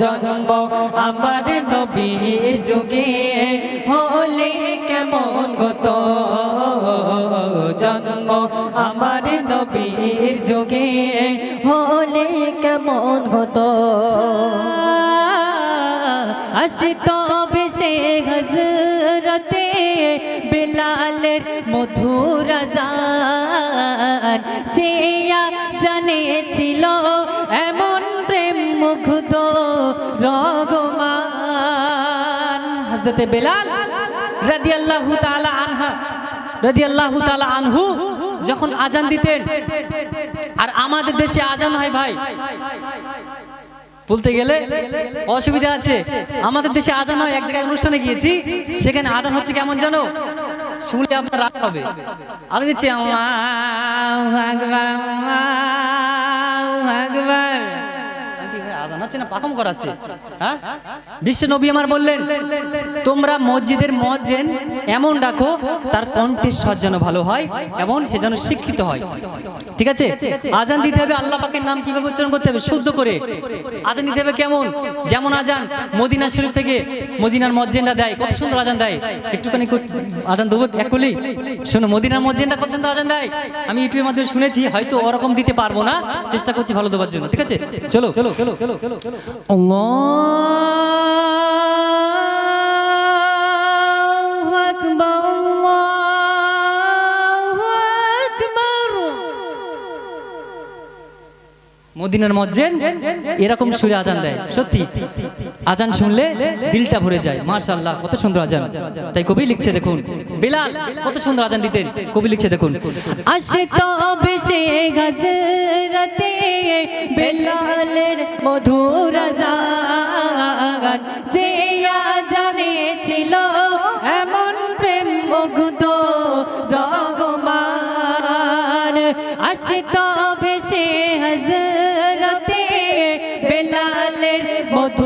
জন্ম আমার নবীর যুগে হলে কেমন হতো? জন্ম আমার নবীর যুগে হলে কেমন হতো? আসত বেশে হজরতে বিলালের মধুর জান চেয়া জানেছিল এমন প্রেম মুগ্ধ। রগমান। হজরতে বেলাল রাদিয়াল্লাহু তাআলা আনহা, রাদিয়াল্লাহু তাআলা আনহু যখন আজান দিতেন, আর আমাদের দেশে আজান হয় ভাই, বলতে গেলে অসুবিধা আছে। আমাদের দেশে আজান হয়, এক জায়গায় অনুষ্ঠানে গিয়েছি, সেখানে আজান হচ্ছে কেমন জানো? শুনলে আপনার রাত হবে। আগে দিচ্ছি, আল্লাহু কি ভাই আজান হচ্ছে না পাকম করাচ্ছে হ্যাঁ? বিশ্ব নবী আমার বললেন, তোমরা মসজিদের মজ্জেন এমন ডাকো, তার কণ্ঠের স্বর যেন ভালো হয় এমন সে যেন শিক্ষিত হয়। ঠিক আছে? আজান দিতে হবে, আল্লাহ পাকের নাম কীভাবে উচ্চারণ করতে হবে? শুদ্ধ করে। আজান দিতে হবে কেমন? যেমন আজান, মদিনা শরীফ থেকে মদিনার মজ্জেনরা দেয়, কত সুন্দর আজান দেয়। একটুখানি আজান দেবো, এক কলি। শোনো, মদিনার মজ্জেনরা কত সুন্দর আজান দেয়। আমি ইউটিউবের মাধ্যমে শুনেছি, হয়তো ওরকম দিতে পারব না। চেষ্টা করছি ভালো দেওয়ার জন্য, ঠিক আছে? চলো চলো চলো চলো। আল্লাহু আকবার আল্লাহু আকবার মদিনার মজ্জেন এরকম সুরে আজান দেয় সত্যি। আজান শুনলে দিলটা ভরে যায়। মাশাআল্লাহ, কত সুন্দর আজান। তাই কবি লিখছে দেখুন। বিলাল, কত সুন্দর আজান দিতেন। কবি লিখছে দেখুন। আসে তবে সে গজরতে বেলালের মধুর আজান, যে আজানে ছিল এমন প্রেম মুগ্ধ রগমান আসে তবে সে হজরতে বেলালের মধুর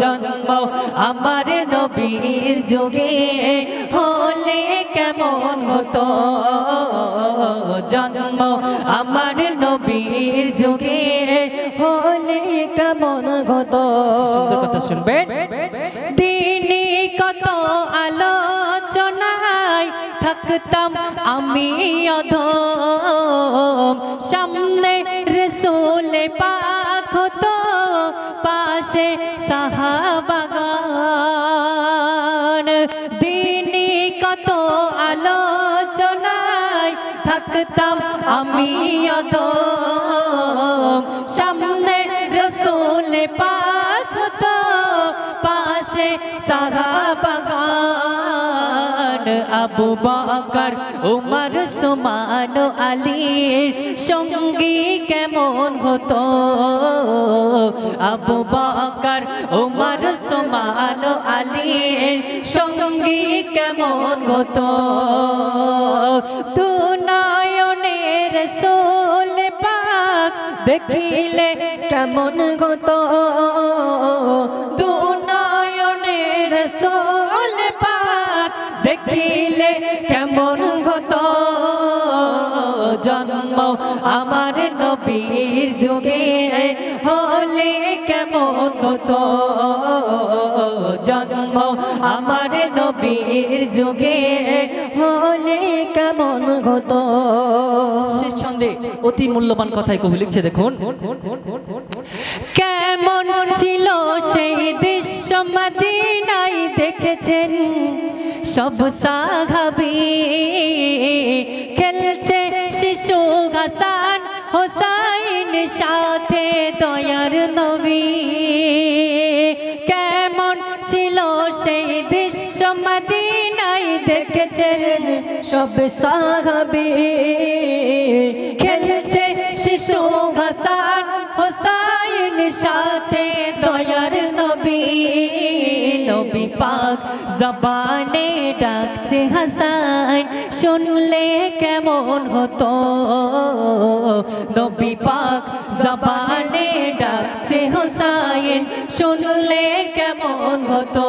জন্ম আমার নবীর যোগে হলে কেমন হতো? জন্ম আমার নবীর যোগে হলে কেমন হতো? সুন্দর কথা শুনবেন। দিনই কত আলোচনায় থাকতাম আমি অধম। সামনে রসুলে পাক হতো। পাশে সাহাবাগান আবু বকর, উমর, সুমান আলীর সঙ্গী কেমন হতো? আবু বকর, উমর, সুমান আলীর সঙ্গী কেমন হতো? তু সোল পাক দেখিলে কেমন হতো? আমার নবীর যুগে হলে কেমন হতো? জন্ম আমার নবীর যুগে হলে কেমন হতো? শেষ ছন্দে অতি মূল্যবান কথাই কবি লিখছে দেখুন। কেমন ছিল সেই দৃশ্য মদিনায় দেখেছেন? সব সাহাবি খেলছে শিশু হাসান হোসাইন সাথে দয়ার নবী। কেমন ছিল সেই দৃশ্য মদিনায় দেখেছেন সব সাহাবি। খেলছে শিশু হাসান হোসাইন সাথে দয়ার নবী। নবী পাক জবানে ডাকছে হাসান, শুনলে কেমন হতো? নবী পাক জবানে ডাকছে হোসাইন শুনলে কেমন হতো?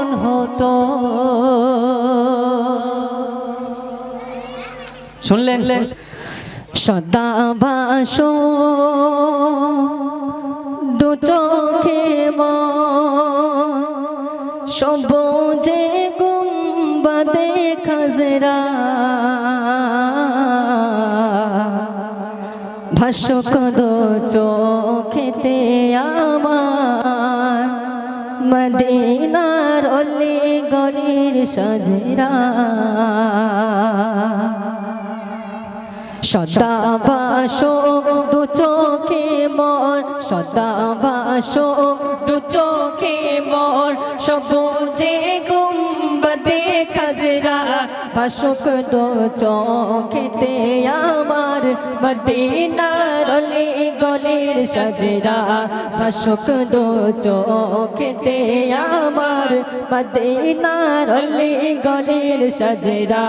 শুনলেন? সদা ভাস দু চোখে সবুজে গুম্বাদে খাজরা। ভাসক দো চোখেতে আমার, মদিনার অলি গলির সজরা। সদা ভাসক দু চোখে মর। সদা ভাসক দু চোখে মর। সবুজে গুম্বদে খাজরা ভাসক দু চোখেতে আমার মদিনার অলি গলির সজরা। ভাসক দু চোখেতে আমার মদিনার অলি গলির সজরা।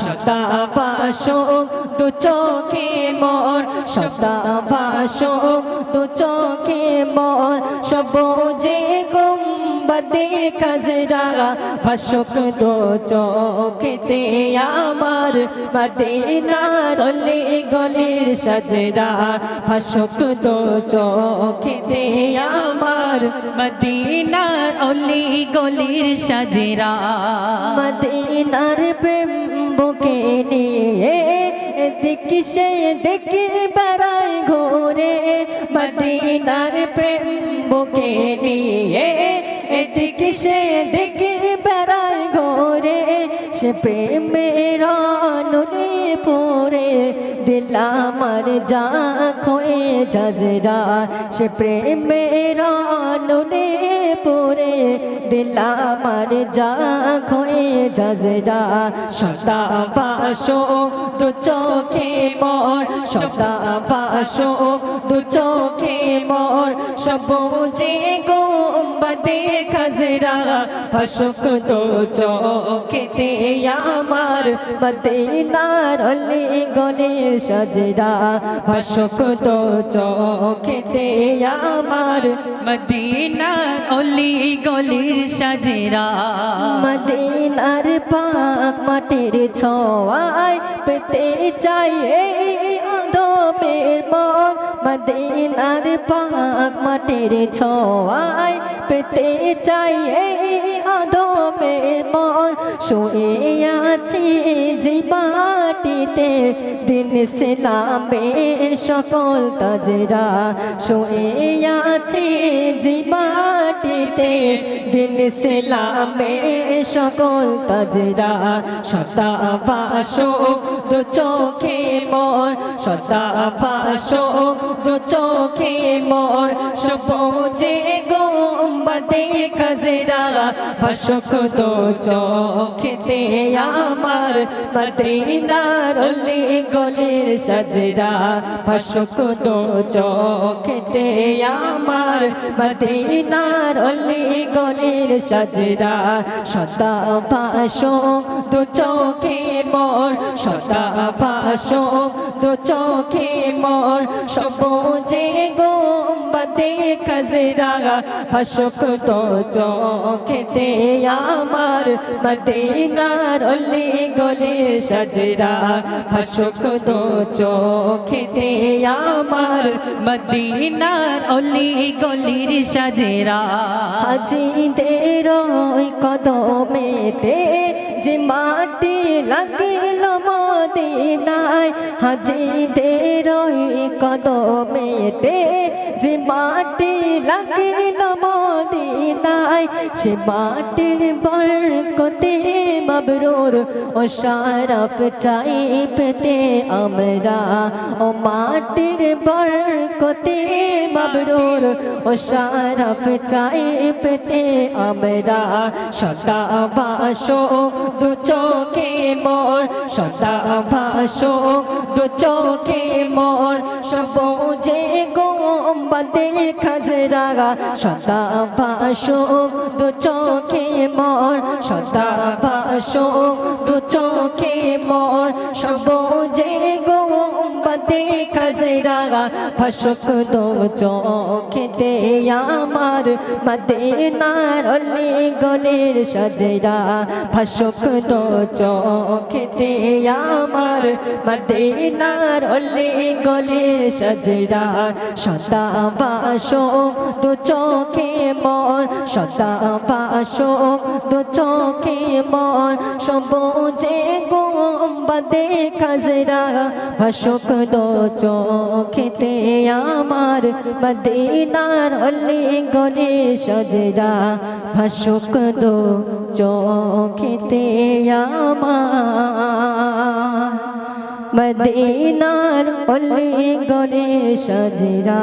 সদা ভাসক দু চোখে মোর, সদা ভাসক দু চোখে মোর। সবুজে গুম্বদে খাজরা ভাসক দু চোখেতে আমার মদিনার অলি গলির সজরা ভাসক দু চোখেতে আমার মদিনার অলি গলির সাজেরা মদিনার প্রেম বুকে নিয়ে দেখি সে দেখি বেড়ায় ঘোরে মদিনার প্রেম বুকে নিয়ে সে দেখে বেড়ায় গোরে সে প্রেমের নুনে পরে দিলামার যা খোয়ে ঝজরা সে প্রেমের নুনে পড়ে ঘুরে দিলামার যা হয়ে যাজরা সদা বাসো দু চোখে মোর, সদা বাসো দু চোখে মোর। সবুজে গোম্বদে খাজরা, ফসক দু চোখেতে আমার মদিনার অলি গলির সজরা। ফসক দু চোখেতে আমার মদিনার অলি গলির সাজেরা। মদিনার পাক মাটির ছোঁয়ায় পেতে চাই এই অধমের মন। মদিনার পাক মাটির ছোঁয়ায় পেতে চাই এই অধমের মন। শুয়ে আছি জীবাটিতে দিন সেলামের সকল তাজরা। শুয়ে আছি জীবাটিতে, দিন সেলামের সকল তাজরা। সদা বাসো দু চোখে মোর, সদা বাসো দু চোখে মোর। সবুজে গোম্বদে খাজরা ফসক দো চোখেতে আমার মদিনার অলি গলের সাজরা, পশুক তো চোখেতে আমার মদিনার অলি গলের সাজরা। সদা পাশো দু চোখে মোর, সদা পাশো দু চোখে মোর, সবুজে গোম্বদে খজরা ফসক দো চোখেতে আমার মদিনার অলি গলির সজরা ফসক দো চোখেতে আমার মদিনার অলি গলির সাজেরা হাজিদের কদমেতে যে মাটি লাগিল মদিনায় হাজিদের কদমেতে মাটি লাগিল মদিনায় সে মাটির বরকতে মবরুর ও শারফ চাই পেতে আমরা ও মাটির বরকতে মবরুর ও শারফ চাই পেতে আমরা সদা ভাসো, দু চোখে মোর, সদা ভাসো, দু চোখে মোর, সবুজে গোম্বদে খাজরা, সদা ভাসো, দু চোখে মোর, সদা ভাসো। দু চোখে মোর সবুজে গোম্বদে খাজরা ফসক দো চোখেতে আমার মদিনার অলি গলির সজরা ফসক দো চোখেতে আমার মদিনার অলি গলির সজরা সদা বাসো দু চোখে মোর সদা বাসো দু চোখে মোর সবুজে গোম্বদে খাজরা ফসক দো চোখেতে আমার মদিনার অলি গলির সজরা ফসক দো চোখেতে আমার মদিনার অলি গলির সজরা।